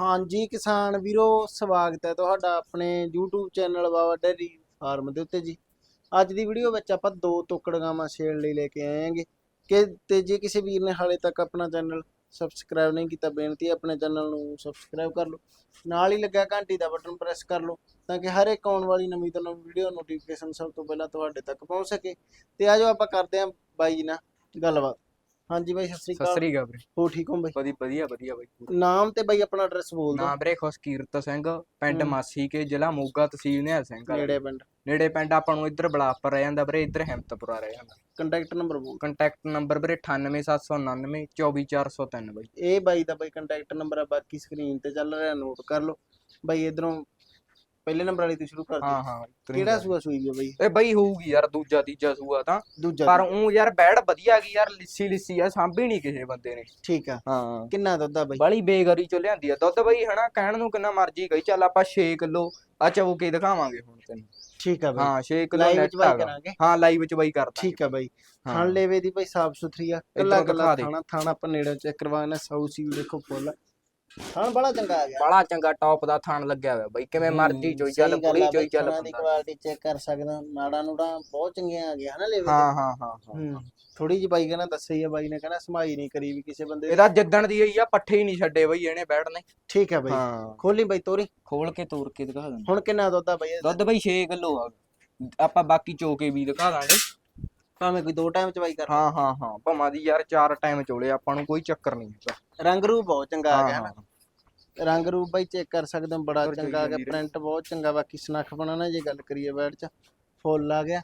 ਹਾਂਜੀ ਕਿਸਾਨ ਵੀਰੋ, ਸਵਾਗਤ ਹੈ ਤੁਹਾਡਾ ਆਪਣੇ YouTube channel Baba dairy farm ਦੇ ਉੱਤੇ ਜੀ। ਅੱਜ ਦੀ ਵੀਡੀਓ ਵਿੱਚ ਆਪਾਂ ਦੋ ਤੋਕੜ ਗਾਵਾਂ ਸੇਲ ਲਈ ਲੈ ਕੇ ਆਏ ਹਾਂਗੇ। ਕਿ ਤੇ ਜੇ ਕਿਸੇ ਵੀਰ ਨੇ ਹਾਲੇ ਤੱਕ ਆਪਣਾ ਚੈਨਲ ਸਬਸਕ੍ਰਾਈਬ ਨਹੀਂ ਕੀਤਾ, ਬੇਨਤੀ ਹੈ ਆਪਣੇ ਚੈਨਲ ਨੂੰ ਸਬਸਕ੍ਰਾਈਬ ਕਰ ਲਓ। ਨਾਲ ਹੀ ਲੱਗਾ ਘੰਟੀ ਦਾ ਬਟਨ ਪ੍ਰੈਸ ਕਰ ਲਓ, ਤਾਂ ਕਿ ਹਰ ਇੱਕ ਆਉਣ ਵਾਲੀ ਨਵੀਂ ਤੋਂ ਨਵੀਂ ਵੀਡੀਓ ਨੋਟੀਫਿਕੇਸ਼ਨ ਸਭ ਤੋਂ ਪਹਿਲਾਂ ਤੁਹਾਡੇ ਤੱਕ ਪਹੁੰਚ ਸਕੇ। ਤੇ ਆਜੋ ਆਪਾਂ ਕਰਦੇ ਹਾਂ ਬਾਈ ਜੀ ਨਾਲ ਗੱਲਬਾਤ। ਹਾਂਜੀ ਬਾਈ ਸਤਿ ਸ੍ਰੀ ਸਤਿ ਅਕਾਲ ਸ੍ਰੀ ਅਕਾਲ। ਵੀਰੇ। ਹੋ ਠੀਕ ਹੋ ਬਾਈ? ਵਧੀਆ ਵਧੀਆ ਵਧੀਆ ਬਾਈ ਨਾਮ ਤੇ ਬਾਈ ਆਪਣਾ ਐਡਰੈਸ ਬੋਲ ਦਿਓ। ਨਾਮ ਵੀਰੇ ਖੁਸ਼ਕੀਰਤ ਸਿੰਘ ਪਿੰਡ ਹੂੰ। ਮਾਸੀ ਕੇ ਜ਼ਿਲ੍ਹਾ ਮੋਗਾ ਤਹਿਸੀਲ ਨਿਹਾਲ ਸਿੰਘ ਵਾਲਾ। ਨੇੜੇ ਪਿੰਡ। ਨੇੜੇ ਪਿੰਡ ਆਪਾਂ ਨੂੰ ਇੱਧਰ ਬਲਾਪਰ ਰਹਿ ਜਾਂਦਾ ਵੀਰੇ ਇੱਧਰ ਹਿੰਮਤਪੁਰਾ ਰਹਿ ਜਾਂਦਾ। ਕੰਟੈਕਟ ਨੰਬਰ ਬੋਲ ਕੰਟੈਕਟ ਨੰਬਰ ਵੀਰੇ 98799 24403 ਬਾਈ। ਇਹ ਬਾਈ ਦਾ ਬਾਈ ਕੰਟੈਕਟ ਨੰਬਰ ਆ ਬਾਕੀ ਸਕਰੀਨ ਤੇ ਚੱਲ ਰਿਹਾ ਨੋਟ ਕਰ ਲਓ। ਬਾਈ ਇਧਰੋਂ ਪਹਿਲੇ ਨੰਬਰ ਵਾਲੀ ਤੋਂ ਸ਼ੁਰੂ ਕਰ ਹਾਂ ਹਾਂ ਕਿਹੜਾ। ਸੂਆ ਸੂਈ ਵੀ ਆ ਬਾਈ? ਇਹ ਬਾਈ ਹੋਊਗੀ ਯਾਰ ਦੂਜਾ ਤੀਜਾ ਸੂਆ ਤਾਂ। ਦੂਜਾ ਪਰ। ਉਹ ਯਾਰ ਬੈੜ ਵਧੀਆ ਗਈ ਯਾਰ ਲਿੱਸੀ ਲਿੱਸੀ ਆ ਸਾਂਭੀ ਨਹੀਂ ਕਿਸੇ ਬੰਦੇ ਨੇ। ਠੀਕ ਆ। ਹਾਂ। ਕਿੰਨਾ ਦੁੱਧ ਆ ਬਾਈ? ਬੜੀ ਬੇਗਰੀ ਚੋਂ ਲਿਆਂਦੀ ਆ। ਦੁੱਧ ਬਾਈ ਹਨਾ ਕਹਿਣ ਨੂੰ ਕਿੰਨਾ ਮਰਜ਼ੀ ਗਈ ਚੱਲ ਆਪਾਂ 6 ਕਿਲੋ ਆ ਚਵੋ ਕੇ ਦਿਖਾਵਾਂਗੇ ਹੁਣ ਤੈਨੂੰ। ਠੀਕ ਆ ਬਾਈ। ਹਾਂ 6 ਕਿਲੋ ਨੈਟ ਕਰਾਂਗੇ। ਹਾਂ ਲਾਈਵ ਵਿੱਚ ਬਾਈ ਕਰਦਾ ਠੀਕ ਆ ਬਾਈ। ਥਣ ਲੇਵੇ ਦੀ ਬਾਈ ਸਾਫ਼ ਸੁਥਰੀ ਆ। ਕੱਲਾ ਕੱਲਾ। ਥਾਣਾ ਥਾਣਾ ਆਪਾਂ ਨੇੜੇ ਚੈੱਕ ਕਰਵਾਣਾ ਸਾਊ ਸੀ ਦੇਖੋ ਫੁੱਲ। ਥਣ ਬੜਾ ਚੰਗਾ ਆ ਗਿਆ। ਬੜਾ ਚੰਗਾ ਟੌਪ ਦਾ ਥਾਣ ਲੱਗਿਆ ਹੋਇਆ ਬਾਈ ਕਿਵੇਂ ਮਰਜ਼ੀ ਚੋਈ ਚੱਲ ਆ ਚੋਈ ਚੱਲ ਦੀ ਬੰਦਾ। ਕੁਆਲਿਟੀ ਚੈੱਕ ਕਰ ਸਕਦਾ ਨਾੜਾ ਨੂੜਾ ਬਹੁਤ ਚੰਗੀਆਂ ਆ ਗਿਆ ਹਨਾ ਲੇਵੇ ਹਾਂ ਹਾਂ ਹਾਂ ਹਾਂ। ਹੂੰ ਥੋੜੀ ਜਿਹੀ ਬਾਈ ਕਹਿੰਦਾ ਦੱਸਿਆ ਹੀ ਆ ਬਾਈ ਨੇ ਕਹਿੰਦਾ ਸਮਾਈ ਨਹੀਂ ਕਰੀ ਵੀ ਕਿਸੇ ਬੰਦੇ। ਇਹਦਾ ਜਿੱਦਣ ਦੀ ਆਈ ਆ ਪੱਠੇ ਹੀ ਨਹੀਂ ਛੱਡੇ ਬਈ ਇਹਨੇ ਬੈਠਨੇ ਠੀਕ ਆ ਬਾਈ ਹਾਂ। ਖੋਲੀ ਬਾਈ ਤੋਰੀ। ਖੋਲ ਕੇ ਤੋੜ ਕੇ ਦਿਖਾ ਦਿੰਦਾ। ਹੁਣ ਕਿੰਨਾ ਦੁੱਧ ਆ ਬਾਈ? ਦੁੱਧ ਬਈ 6 ਕਿਲੋ ਆ। ਆਪਾਂ ਬਾਕੀ ਚੋਕੇ ਵੀ ਦਿਖਾ ਦਾਂਗੇ। ਭਾਵੇਂ ਕੋਈ ਦੋ ਟਾਈਮ ਚ ਬਾਈ ਕਰ ਹਾਂ ਹਾਂ ਹਾਂ ਭਮਾ ਦੀ ਯਾਰ ਚਾਰ ਟਾਈਮ ਚੋਲੇ ਆਪਾਂ ਨੂੰ ਕੋਈ ਚੱਕਰ ਨਹੀਂ ਹੈਗਾ। ਰੰਗ ਰੂਪ ਬਹੁਤ ਚੰਗਾ ਆ ਗਿਆ ਨਾ। ਰੰਗ ਰੂਪ ਬਾਈ ਚੈੱਕ ਕਰ ਸਕਦੇ ਹੋ ਬੜਾ ਚੰਗਾ ਆ ਗਿਆ। ਪ੍ਰਿੰਟ ਬਹੁਤ ਚੰਗਾ ਬਾਕੀ ਸਨੱਖ ਬਣਾਣਾ ਜੇ ਗੱਲ ਕਰੀਏ ਬੈਡ ਚ ਫੁੱਲ ਆ ਗਿਆ।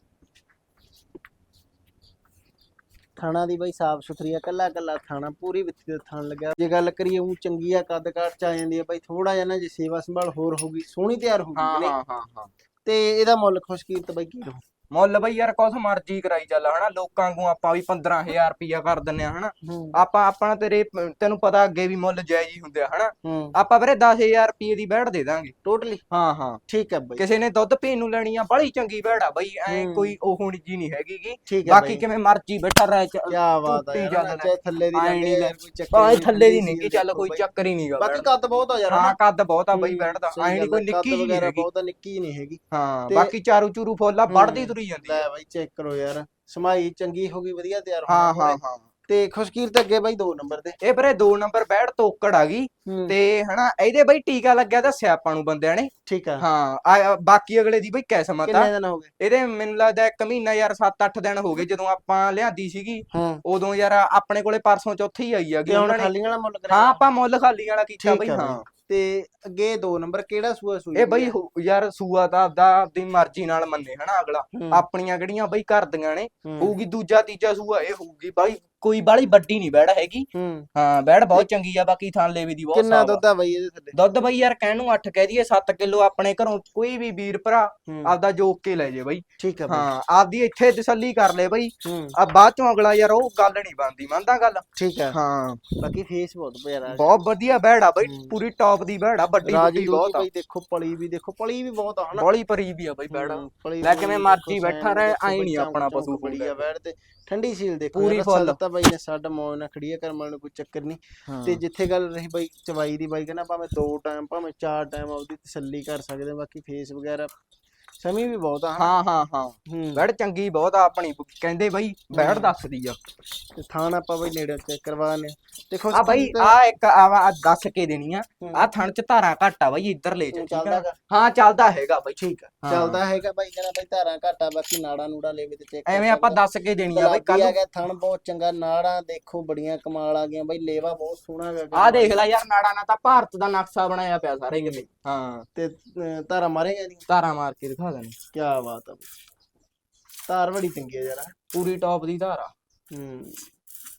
ਥਾਣਾ ਦੀ ਬਾਈ ਸਾਫ਼ ਸੁਥਰੀ ਆ ਕੱਲਾ ਕੱਲਾ ਥਾਣਾ ਪੂਰੀ ਵਿੱਥੀ ਦੇ ਥਾਣ ਲੱਗਿਆ। ਜੇ ਗੱਲ ਕਰੀਏ ਉਹ ਚੰਗੀ ਆ ਕੱਦ ਕਾਠ ਚ ਆ ਜਾਂਦੀ ਆ ਬਾਈ ਥੋੜਾ ਜਿਹਾ ਨਾ ਜੇ ਸੇਵਾ ਸੰਭਾਲ ਹੋਰ ਹੋਊਗੀ ਸੋਹਣੀ ਤਿਆਰ ਹੋਊਗੀ ਹਾਂ। ਤੇ ਇਹਦਾ ਮੁੱਲ ਖੁਸ਼ਕੀਰਤ ਬਾਈ ਕੀ ਰਹੂ? ਮੁੱਲ ਬਈ ਯਾਰ ਕੁਛ ਮਰਜ਼ੀ ਕਰਾਈ ਚੱਲ ਹਨਾ? ਲੋਕਾਂ ਨੂੰ ਆਪਾਂ ਵੀ 15000 ਰੁਪਿਆ ਕਰ ਦਿੰਨੇ ਆ ਹਨਾ? ਆਪਾਂ ਆਪਣਾ ਤੇਰੇ ਤੈਨੂੰ ਪਤਾ ਅੱਗੇ ਵੀ ਮੁੱਲ ਜਾਇਜ਼ ਹੀ ਹੁੰਦੇ ਆ ਹਨਾ? ਆਪਾਂ ਵੀਰੇ 10000 ਰੁਪਏ ਦੀ ਬੈੜ ਦੇ ਦਾਂਗੇ। ਟੋਟਲੀ ਹਾਂ ਹਾਂ। ਠੀਕ ਹੈ ਬਾਈ। ਕਿਸੇ ਨੇ ਦੁੱਧ ਪੀਣ ਨੂੰ ਲੈਣੀ ਆ ਬੜੀ ਚੰਗੀ ਬੈੜ ਆ ਬਈ ਐ। ਕੋਈ ਉਹ ਹੋਣੀ ਜੀ ਨਹੀਂ ਹੈਗੀ ਹੈ ਬਾਕੀ ਕਿਵੇਂ ਮਰਜ਼ੀ ਬੈਠਾ ਰਹਿ ਚ ਕੀ ਬਾਤ ਆ ਯਾਰ ਥੱਲੇ ਦੀ ਆਏਂ ਲੰਘੇ ਨੀ ਯਾਰ ਕੋਈ ਚੱਕਰ ਨੀ, ਥੱਲੇ ਦੀ ਸੀ ਚੱਲ ਕੋਈ। ਚੱਕਰ ਹੀ ਨਹੀਂਗਾ ਬਾਕੀ ਕੱਦ ਬਹੁਤ ਆ ਯਾਰ ਹਾਂ ਕੱਦ ਬਹੁਤ ਆ ਬਈ ਬੈੜ ਦਾ। ਐ ਨਹੀਂ ਕੋਈ ਨਿੱਕੀ ਜੀ ਨਹੀਂ ਹੈਗੀ। ਬਹੁਤ ਆ, ਨਿੱਕੀ ਨਹੀਂ ਹੈਗੀ। ਹਾਂ ਬਾਕੀ ਚਾਰੂ ਚੂਰੂ ਫੋਲਾ ਹੂੰ, ਵੱਢਦੀ ਤੁਰੀ ਜਾਂਦੀ ਲੈ ਬਾਈ ਚੈੱਕ ਕਰੋ ਯਾਰ। ਸਮਾਈ ਚੰਗੀ ਹੋ ਗਈ ਵਧੀਆ ਤਿਆਰ ਹਾਂ ਹਾਂ ਹੋਵੇ। ਹਾਂ। ਤੇ ਖੁਸ਼ਕੀਰ ਤੇ ਅੱਗੇ ਬਾਈ ਦੋ ਨੰਬਰ ਤੇ ਇਹ ਵੀਰੇ 2 ਨੰਬਰ ਬੈੜ ਤੋਕੜ ਆ ਗਈ। ਹੂੰ, ਤੇ ਹਨਾ ਇਹਦੇ ਬਈ ਟੀਕਾ ਲੱਗਿਆ ਦੱਸਿਆ ਆਪਾਂ ਨੂੰ ਬੰਦਿਆਂ ਨੇ। ਠੀਕ ਆ। ਹਾਂ ਆ- ਬਾਕੀ ਅਗਲੇ ਦੀ ਬਈ ਕਿਸਮਤ ਆ। ਕਿੰਨੇ ਦਿਨ ਹੋ ਗਏ? ਇਹਦੇ ਮੈਨੂੰ ਲੱਗਦਾ ਇੱਕ ਮਹੀਨਾ ਯਾਰ 7-8 ਦਿਨ ਹੋ ਗਏ ਜਦੋਂ ਆਪਾਂ ਲਿਆਂਦੀ ਸੀਗੀ। ਹਾਂ। ਉਦੋਂ ਯਾਰ ਆਪਣੇ ਕੋਲੇ ਪਰਸੋਂ ਚੌਥੀ ਹੀ ਆਈ ਉਹਨਾਂ ਨੇ। ਖਾਲੀ ਵਾਲਾ ਮੁੱਲ ਕਰਿਆ ਹਾਂ ਆਪਾਂ ਮੁੱਲ ਖਾਲੀ ਵਾਲਾ ਕੀਤਾ ਬਈ ਆ ਹਾਂ। ਤੇ ਅੱਗੇ ਦੋ ਨੰਬਰ ਕਿਹੜਾ ਸੂਆ ਸੂਈ ਇਹ ਬਈ ਹੋ- ਯਾਰ ਸੂਆ ਤਾਂ ਆਪਦਾ ਆਪਦੀ ਮਰਜ਼ੀ ਨਾਲ ਮੰਨੇ ਹਨਾ ਅਗਲਾ। ਹੂੰ, ਆਪਣੀਆਂ ਕਿਹੜੀਆਂ ਬਈ ਘਰ ਦੀਆਂ ਨੇ ਹੂੰ, ਹੋਊਗੀ ਦੂਜਾ ਤੀਜਾ ਸੂਆ ਇਹ ਹੋਊਗੀ ਬਾਈ ਕੋਈ ਬਾਲੀ ਵੱਡੀ ਨਹੀਂ ਬੈੜ ਹੈਗੀ। ਹੂੰ। ਹਾਂ ਬੈੜ ਬਹੁਤ ਚੰਗੀ ਆ ਬਾਕੀ ਥਾਂ ਲੇਵੇ ਦੀ ਬਹੁਤ ਕਿੰਨਾ ਸਾਫ਼ ਆ। ਦੁੱਧ ਆ ਬਾਈ ਇਹਦੇ ਥੱਲੇ? ਦੁੱਧ ਬਈ ਯਾਰ ਕਹਿਣ ਨੂੰ 8 ਕਹਿ ਦਈਏ 7 ਕਿਲੋ ਆਪਣੇ ਘਰੋਂ ਕੋਈ ਵੀ ਵੀਰ ਭਰਾ ਹੂੰ, ਆਪਦਾ ਜੋਕ ਕੇ ਲੈ ਜੇ ਬਈ। ਠੀਕ ਆ ਬਾਈ। ਹਾਂ ਆਪਦੀ ਇੱਥੇ ਤਸੱਲੀ ਕਰ ਲੈ ਬਈ। ਹੂੰ। ਆ ਬਾਅਦ ਚੋਂ ਅਗਲਾ ਯਾਰ ਉਹ ਗੱਲ ਨਹੀਂ ਬਣਦੀ ਮੰਨਦਾ ਗੱਲ? ਠੀਕ ਆ। ਹਾਂ। ਬਾਕੀ ਫੇਸ ਬਹੁਤ ਪਿਆਰਾ ਬਹੁਤ ਵਧੀਆ ਬੈੜ ਆ ਬਈ ਹੂੰ। ਪੂਰੀ ਟੌਪ ਦੀ ਬੈੜ ਆ ਵੱਡੀ ਰਾਜੀ ਵੱਡੀ ਬਹੁਤ ਬਹੁਤ ਆ। ਬਾਈ ਦੇਖੋ ਪਲੀ ਵੀ ਦੇਖੋ ਪਲੀ ਵੀ ਬਹੁਤ ਆ ਹਨਾ? ਬੋਲੀ ਪਰੀ ਵੀ ਆ ਬਈ ਬੈੜ। ਹੂੰ, ਪਲੀ ਲੈ ਕਿਵੇਂ ਦੇਖੋ, ਮਰਜ਼ੀ ਸੈਨ ਬੈਠਾ ਰਹੇ, ਦੇਖੋ, ਆਈਂ ਨੀ ਬੱਚਾ ਆਪਣਾ ਪਸ਼ੂ ਬੜੀ ਆ ਹੁੰਦਾ। ਬੈਠ ਤੇ। ਠੰਡੀ ਸੀਲ ਦੇਖੋ ਪੂਰੀ ਫੁੱਲ। ਬਾਈ ਨੇ ਸਾਡਾ ਮੌਜ ਨਾਲ ਖੜੀ ਆ ਕਰਮਲ ਨੂੰ ਕੋਈ ਚੱਕਰ ਨਹੀਂ। ਤੇ ਜਿੱਥੇ ਗੱਲ ਰਹੀ ਬਾਈ ਚਵਾਈ ਦੀ ਬਾਈ ਕਹਿੰਦਾ ਭਾਵੇਂ ਦੋ ਟਾਈਮ ਭਾਵੇਂ ਚਾਰ ਟਾਈਮ ਆਪਦੀ ਤਸੱਲੀ ਕਰ ਸਕਦੇ ਬਾਕੀ ਫੇਸ ਵਗੈਰਾ ਸਮੀ ਵੀ ਬਹੁਤ ਆ ਹਾਂ ਹਾਂ ਹਾਂ। ਹੂੰ। ਬੈੜ ਚੰਗੀ ਬਹੁਤ ਆ ਆਪਣੀ ਕਹਿੰਦੇ ਬਈ ਬੈੜ ਦੱਸਦੀ ਆ। ਤੇ ਥਾਣ ਆਪਾਂ ਬਾਈ ਨੇੜੇ ਚੈੱਕ ਕਰਵਾਣੇ ਦੇਖੋ ਆ ਬਈ ਆ ਇੱਕ ਆ ਆ ਦੱਸ ਕੇ ਦੇਣੀ ਆ। ਹੂੰ। ਆ ਥਣ ਚ ਧਾਰਾਂ ਘੱਟ ਆ ਬਈ ਇੱਧਰ ਲੈ ਜਾ ਠੀਕ ਚੱਲਦਾ ਆ। ਹਾਂ ਚੱਲਦਾ ਹੈਗਾ ਬਈ ਠੀਕ ਆ। ਚੱਲਦਾ ਹੈਗਾ ਬਾਈ ਕਹਿੰਦਾ ਬਾਈ ਧਾਰਾਂ ਘਾਟਾ ਬਾਕੀ ਨਾੜਾ ਨੂੜਾ ਲੈਵੇ ਤੇ ਚੈੱਕ ਐਵੇਂ ਆਪਾਂ ਦੱਸ ਕੇ ਦੇਣੀ ਆ ਬਈ ਕੱਲ ਆ ਗਿਆ ਥਣ ਬਹੁਤ ਚੰਗਾ ਨਾੜਾਂ ਦੇਖੋ ਬੜੀਆਂ ਕਮਾਲ ਆ ਗਈਆਂ ਬਾਈ ਲੇਵਾ ਬਹੁਤ ਸੋਹਣਾ ਹੈਗਾ ਆ ਦੇਖ ਲੈ ਯਾਰ ਨਾੜਾ ਨਾਲ ਤਾਂ ਭਾਰਤ ਦਾ ਨਕਸ਼ਾ ਬਣਾਇਆ ਪਿਆ ਸਾਰੇ ਕਿਤੇ। ਹਾਂ। ਤੇ ਅਹ, ਧਾਰਾਂ ਮਾਰੇਗਾ ਜੀ ਧਾਰਾਂ ਮਾਰ ਕੇ ਦਿਖਾ ਦੇਣੀ ਕੀ ਬਾਤ ਆ। ਧਾਰ ਬੜੀ ਚੰਗੀ ਆ ਯਾਰ ਪੂਰੀ ਟੌਪ ਦੀ ਧਾਰਾ ਹੂੰ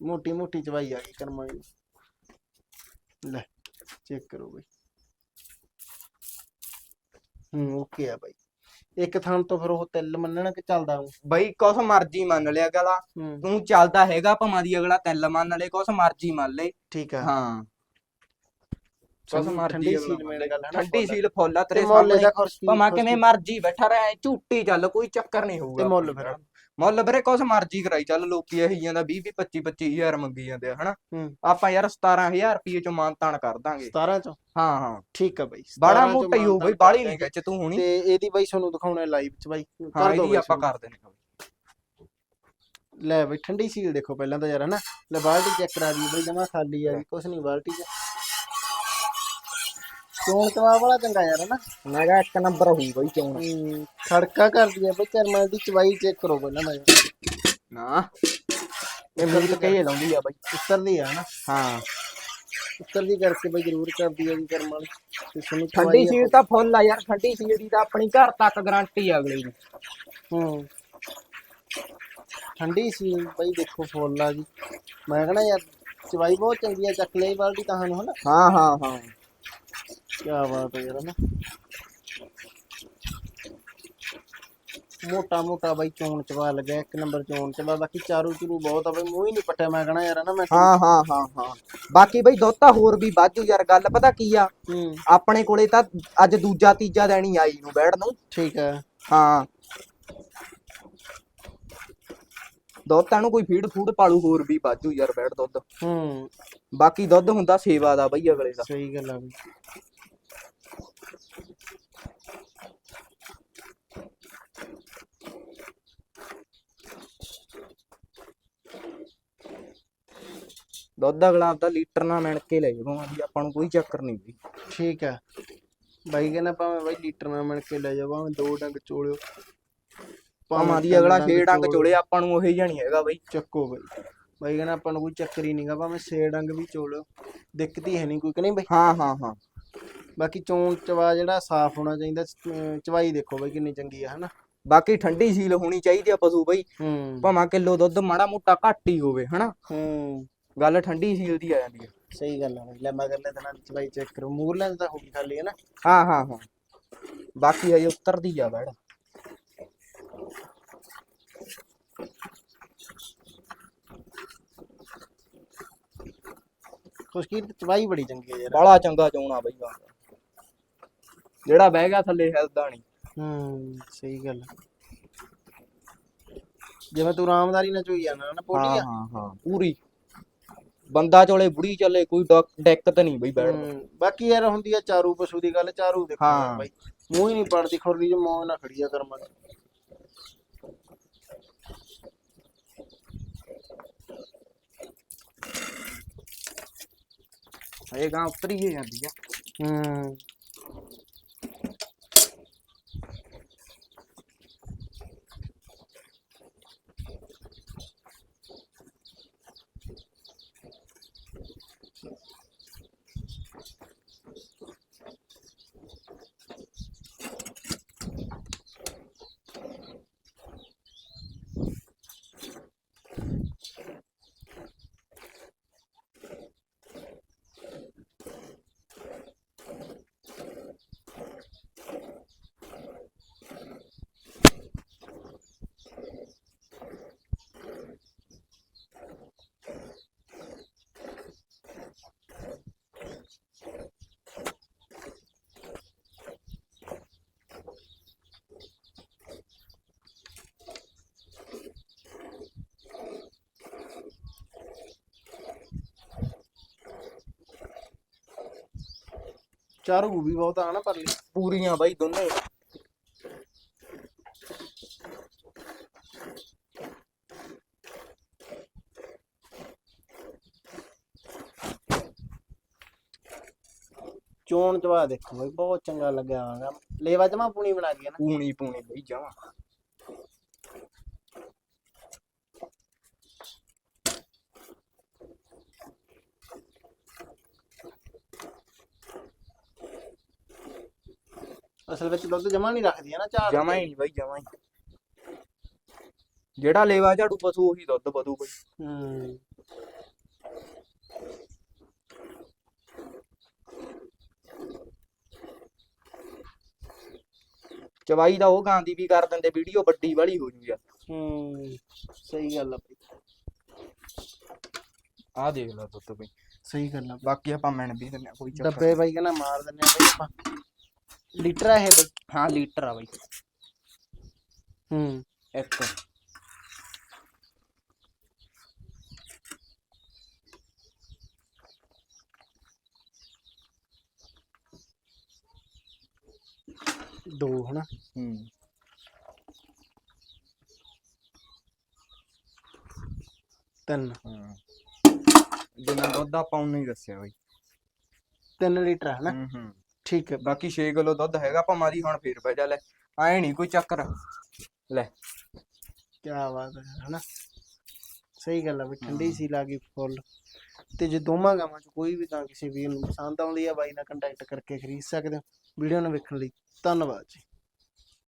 ਮੋਟੀ ਮੋਟੀ ਚਵਾਈ ਆ ਗਈ ਕਰਮਾਂ ਦੀ। ਲੈ ਚੈੱਕ ਕਰੋ ਬਈ। ਹੂੰ ਓਕੇ ਆ ਬਾਈ। ਇੱਕ ਥਾਂ ਤੋਂ ਫਿਰ ਉਹ ਤਿੱਲ ਮੰਨਣਾ ਕਿ ਚੱਲਦਾ ਉਹ? ਬਈ ਕੁਛ ਮਰਜ਼ੀ ਮੰਨ ਲਿਆ ਗਲਾ ਹੂੰ। ਤੂੰ ਚੱਲਦਾ ਹੈਗਾ ਭਮਾ ਦੀ ਅਗਲਾ ਤਿਲ ਮੰਨ ਲੈ ਕੁਛ ਮਰਜ਼ੀ ਮੰਨ ਲੈ। ਠੀਕ ਆ। ਹਾਂ। ਠੰਡੀ- ਮਰਜ਼ੀ ਠੰਡੀ ਸੀਲ ਮੇਲ ਗੱਲ ਹੈ ਨਾ ਠੰਡੀ ਸੀਲ ਫੁੱਲ ਆ ਤੇ ਤੇਰੇ ਮੁੱਲ ਸਾਹਮਣੇ ਭਮਾ ਕਿਵੇਂ ਮਰਜ਼ੀ ਬੈਠਾ ਰਹਿ ਝੂਟੀ ਚੱਲ ਕੋਈ ਚੱਕਰ ਨਹੀਂ ਤੇ ਹੋਊਗਾ ਮੁੱਲ ਫਿਰ। ਮੁੱਲ ਵੀਰੇ ਕੁਛ ਮਰਜ਼ੀ ਕਰਾਈ ਚੱਲ ਲੋਕੀ ਇਹੀ ਜਾਂਦਾ 20 20 25 25000 ਮੰਗੀ ਜਾਂਦੇ ਆ ਹਨਾ? ਹੂੰ। ਆਪਾਂ ਯਾਰ 17000 ਰੁਪਏ ਚੋਂ ਮਾਨਤਾਨ ਕਰ ਦਾਂਗੇ। 17 ਚੋਂ? ਹਾਂ ਹਾਂ। ਠੀਕ ਆ ਬਾਈ ਬੜਾ 17 ਚੋਂ ਮੋਟਾ ਹੀ ਹੋ ਬਈ ਕਰ ਨਹੀਂ ਖਿੱਚ ਤੂੰ ਹੁਣੀ। ਤੇ ਇਹਦੀ ਬਾਈ ਤੁਹਾਨੂੰ ਦਿਖਾਉਣਾ ਲਾਈਵ ਚ ਬਾਈ। ਹਾਂ ਕਰ ਦਿਓ ਇਹਦੀ ਬਾਈ ਆਪਾਂ ਸ਼ੁਰੂ। ਕਰ ਦਿੰਦੇ ਹਾਂ ਲੈ ਬਈ ਠੰਡੀ ਸੀਲ ਦੇਖੋ ਪਹਿਲਾਂ ਤਾਂ ਯਾਰ ਹਨਾ? ਲੈ ਬਾਲਟੀ ਚੈੱਕ ਕਰਾ ਦੀ ਬਈ ਜਮਾ ਖਾਲੀ ਆ ਕੁਛ ਨਹੀਂ ਬਾਲਟੀ ਚ। ਚੋਣ ਤਵਾ ਵਾਲਾ ਚੰਗਾ ਯਾਰ ਹਨਾ? ਮੈਂ ਕਿਹਾ ਇੱਕ ਨੰਬਰ ਹੋਊ ਬਈ ਚੋਣ। ਹੂੰ, ਖੜਕਾ ਕਰਦੀ ਆ ਬਈ ਚਰਮਾਂ ਦੀ ਚਵਾਈ ਚੈੱਕ ਕਰੋ ਪਹਿਲਾਂ ਮੈਂ। ਨਾ। ਇਹ ਮੂਲ ਕੇ ਲਾਉਂਦੀ ਆ ਬਈ। ਉੱਤਰਦੀ ਆ ਹਨਾ? ਹਾਂ। ਉੱਤਰਦੀ ਕਰਕੇ ਬਈ ਜ਼ਰੂਰ ਕਰਦੀ ਆ ਜੀ ਕਰਮ ਤੇ ਤੁਹਾਨੂੰ ਠੰਡੀ ਚਵਾਈ ਸੀਲ ਤਾਂ ਫੁੱਲ ਆ ਯਾਰ ਠੰਡੀ ਸੀਲ ਦੀ ਤਾਂ ਆਪਣੀ ਘਰ ਤੱਕ ਗਾਰੰਟੀ ਆ ਅਗਲੀ ਦੀ। ਹੂੰ। ਠੰਡੀ ਸੀ ਬਈ ਦੇਖੋ ਫੁੱਲ ਆ ਜੀ। ਮੈਂ ਕਹਣਾ ਯਾਰ ਚਵਾਈ ਬਹੁਤ ਚੰਗੀ ਆ ਚੱਕ ਲਈ ਬਾਲਟੀ ਤਾਂ ਸਾਨੂੰ ਹਨਾ? ਹਾਂ ਹਾਂ ਹਾਂ। ਕੀ ਬਾਤ ਹੈ ਯਾਰ ਹਨਾ? ਮੋਟਾ ਮੋਟਾ ਬਾਈ ਚੋਣ ਚਵਾ ਲੱਗਿਆ ਇੱਕ ਨੰਬਰ ਚੋਣ ਚਵਾ ਬਾਕੀ ਚਾਰੂ ਚਰੂ ਬਹੁਤ ਆ ਬਈ ਮੂੰਹ ਹੀ ਨਹੀਂ ਪੱਟਿਆ ਮੈਂ ਕਹਣਾ ਯਾਰ ਹਨਾ ਮੈਂ ਹਾਂ ਹਾਂ ਹਾਂ ਹਾਂ। ਬਾਕੀ ਬਈ ਦੁੱਧ ਤਾਂ ਹੋਰ ਵੀ ਵਾਧੂ ਯਾਰ ਗੱਲ ਪਤਾ ਕੀ ਆ? ਹੂੰ। ਆਪਣੇ ਕੋਲੇ ਤਾਂ ਅੱਜ ਦੂਜਾ ਤੀਜਾ ਹੀ ਆਈ ਨੂੰ ਬੈਠ ਨੂੰ। ਠੀਕ ਹੈ ਹਾਂ। ਦੁੱਧ ਤਾਂ ਨੂੰ ਕੋਈ ਫੀਡ ਫੂਡ ਪਾਲੂ ਹੋਰ ਵੀ ਵਾਧੂ ਯਾਰ ਬੈਠ ਦੁੱਧ। ਹੂੰ। ਬਾਕੀ ਦੁੱਧ ਹੁੰਦਾ ਸੇਵਾ ਦਾ ਬਈ ਅਗਲੇ ਦਾ। ਸਹੀ ਗੱਲ ਆ ਬਈ। ਦੁੱਧ ਅਗਲਾ ਆਪਦਾ ਲੀਟਰ ਨਾਲ ਮਿਣ ਕੇ ਲੈ ਜਾਊਗਾ ਵੀ ਆਪਾਂ ਨੂੰ ਕੋਈ ਚੱਕਰ ਨਹੀਂ ਬਈ। ਠੀਕ ਹੈ ਬਾਈ ਕਹਿੰਦਾ ਭਾਵੇਂ ਬਾਈ ਲੀਟਰ ਨਾਲ ਮਿਣ ਕੇ ਲੈ ਜਾ ਭਾਵੇਂ ਦੋ ਡੰਗ ਚੋਲਿਓ। ਭਾਵਾਂ ਦੀ ਅਗਲਾ ਛੇ ਡੰਗ। ਚੋਲੇ ਆਪਾਂ ਨੂੰ ਉਹੀ ਜਾਣੀ ਹੈਗਾ ਬਈ। ਚੱਕੋ ਬਈ। ਬਾਈ ਕਹਿੰਦਾ ਆਪਾਂ ਨੂੰ ਕੋਈ ਚੱਕਰ ਹੀ ਨਹੀਂਗਾ ਭਾਵੇਂ ਛੇ ਡੰਗ ਵੀ ਚੋਲਿਓ। ਦਿੱਕਤ ਹੀ ਹੈ ਨਹੀਂ ਕੋਈ ਕਿ ਨਹੀਂ ਬਈ? ਹਾਂ ਹਾਂ ਹਾਂ। ਬਾਕੀ ਚੋਣ ਚਵਾ ਜਿਹੜਾ ਸਾਫ਼ ਹੋਣਾ ਚਾਹੀਦਾ ਚਵਾਈ ਦੇਖੋ ਬਈ ਕਿੰਨੀ ਚੰਗੀ ਆ ਹਨਾ? ਬਾਕੀ ਠੰਡੀ ਸੀਲ ਹੋਣੀ ਚਾਹੀਦੀ ਆ ਪਸ਼ੂ ਬਈ। ਹੂੰ। ਭਾਵੇਂ ਕਿਲੋ ਦੁੱਧ ਮਾੜਾ ਮੋਟਾ ਘੱਟ ਹੀ ਹੋਵੇ ਹਨਾ? ਹੂੰ। ਗੱਲ ਠੰਡੀ ਸੀਲ ਦੀ ਆ ਜਾਂਦੀ ਆ। ਸਹੀ ਗੱਲ ਆ ਬਈ ਲੈ ਮਗਰਲੇ ਦਿਨਾਂ ਦੀ ਚਵਾਈ ਚੈੱਕ ਕਰੋ ਮੂਰਲੇ ਤਾਂ ਹੋ ਗਈ ਖਾਲੀ ਹੈ ਨਾ? ਹਾਂ ਹਾਂ ਹਾਂ। ਬਾਕੀ ਅਜੇ ਉਤਰਦੀ ਆ ਬੈੜ। ਖੁਸ਼ਕੀ ਦੀ ਚਵਾਈ ਬੜੀ ਚੰਗੀ ਹੈ ਯਾਰ। ਬਾਲਾ ਚੰਗਾ ਚੋਣਾ ਬਈ ਆ ਜਿਹੜਾ ਬਹਿ ਗਿਆ ਥੱਲੇ ਹਿਲਦਾ ਨਹੀਂ। ਹੂੰ ਸਹੀ ਗੱਲ ਆ। ਜਿਵੇਂ ਤੂੰ ਆਰਾਮਦਾਰੀ ਨਾਲ ਚੋਈ ਜਾਣਾ ਨਾ ਪੋਲੀ ਹਾਂ ਆ ਹਾਂ ਹਾਂ। ਪੂਰੀ। ਬੰਦਾ ਚੋਲੇ ਬੁੜੀ ਚੱਲੇ ਕੋਈ ਡਕ- ਦਿੱਕਤ ਨਹੀਂ ਬਈ ਹੂੰ, ਬਾਕੀ ਯਾਰ ਹੁੰਦੀ ਆ ਚਾਰੂ ਪਸ਼ੂ ਦੀ ਗੱਲ ਚਾਰੂ ਦੇਖੋ ਹਾਂ। ਯਾਰ ਬਾਈ। ਮੂੰਹ ਹੀ ਨਹੀਂ ਪੜਦੀ ਖੁਰਲੀ ਚ ਮੌਂ ਨਾ ਖੜੀ ਆ ਕਰਮਾਂ ਚ ਇਹ ਗਾਂ ਉਤਰੀ ਹੀ ਜਾਂਦੀ ਆ। ਹੂੰ। ਚਾਰੂ ਵੀ ਬਹੁਤ ਆ ਨਾ ਪਰਲੀ। ਪੂਰੀਆਂ ਬਈ ਦੋਨੇ। ਚੋਣ ਚਵਾ ਦੇਖੋ ਬਈ, ਬਹੁਤ ਚੰਗਾ ਲੱਗਿਆ ਹੋਗਾ ਲੇਵਾ ਜਮਾ ਪੂਣੀ ਬਣਾ ਗਈ ਨਾ। ਪੂਣੀ ਪੂਣੀ ਬਈ ਜਾਵਾਂ ਅਸਲ ਵਿੱਚ ਦੁੱਧ ਜਮਾ ਨਹੀਂ ਰੱਖਦੀ ਹੈ ਨਾ ਚਾਰ ਜਮਾ ਹੀ ਨਹੀਂ ਬਈ ਜਮਾ ਹੀ। ਜਿਹੜਾ ਲੇਵਾ ਝਾੜੂ ਪਸ਼ੂ ਉਹੀ ਦੁੱਧ ਵਧੂ ਬਈ। ਹੂੰ। ਚਵਾਈ ਦਾ ਉਹ ਗਾਂ ਦੀ ਵੀ ਕਰ ਦਿੰਦੇ ਵੀਡੀਓ ਵੱਡੀ ਵਾਲੀ ਹੋ ਜੂ ਯਾਰ ਹੂੰ ਸਹੀ ਗੱਲ ਆ ਬਈ। ਆਹ ਦੇਖ ਲੈ ਦੁੱਧ ਬਈ। ਸਹੀ ਗੱਲ ਆ ਬਾਕੀ ਆਪਾਂ ਮਿਣ ਵੀ ਹਾਂ, ਕੋਈ ਚੱਕਰ ਡੱਬੇ ਬਾਈ ਕਹਿੰਦਾ ਮਾਰ ਦਿੰਨੇ ਆ ਬਈ ਆਪਾਂ। ਲੀਟਰ ਆ ਇਹ ਬਈ। ਹਾਂ ਲੀਟਰ ਆ ਬਈ। ਹੂੰ। ਇੱਕ। ਦੋ ਹਨਾ? ਹੂੰ। ਤਿੰਨ। ਹਾਂ। ਜਿੰਨਾ ਦੁੱਧ ਆਪਾਂ ਉਹਨੂੰ ਹੀ ਦੱਸਿਆ ਬਈ। 3 ਲੀਟਰ ਹਨਾ? ਹੂੰ ਹੂੰ। ਠੀਕ ਹੈ। ਬਾਕੀ 6 ਕਿਲੋ ਦੁੱਧ ਹੈਗਾ ਆਪਾਂ ਮਾਰੀ ਹੁਣ ਫੇਰ ਪੈ ਜਾ ਲੈ। ਐ ਨਹੀਂ ਕੋਈ ਚੱਕਰ। ਲੈ। ਕੀ ਬਾਤ ਹੈ ਹਨਾ? ਸਹੀ ਗੱਲ ਆ ਵੀ ਠੰਡੀ ਸੀ ਲਾਗੀ ਫੁੱਲ। ਤੇ ਜੇ ਦੋਵਾਂ ਗਾਵਾਂ ਚ ਕੋਈ ਵੀ ਤਾਂ ਕਿਸੇ ਵੀਰ ਨੂੰ ਪਸੰਦ ਆਉਂਦੀ ਆ ਬਾਈ ਨਾਲ ਕੰਟੈਕਟ ਕਰਕੇ ਖਰੀਦ ਸਕਦੇ ਹੋ। ਵੀਡੀਓ ਨੂੰ ਵੇਖਣ ਲਈ ਧੰਨਵਾਦ ਜੀ।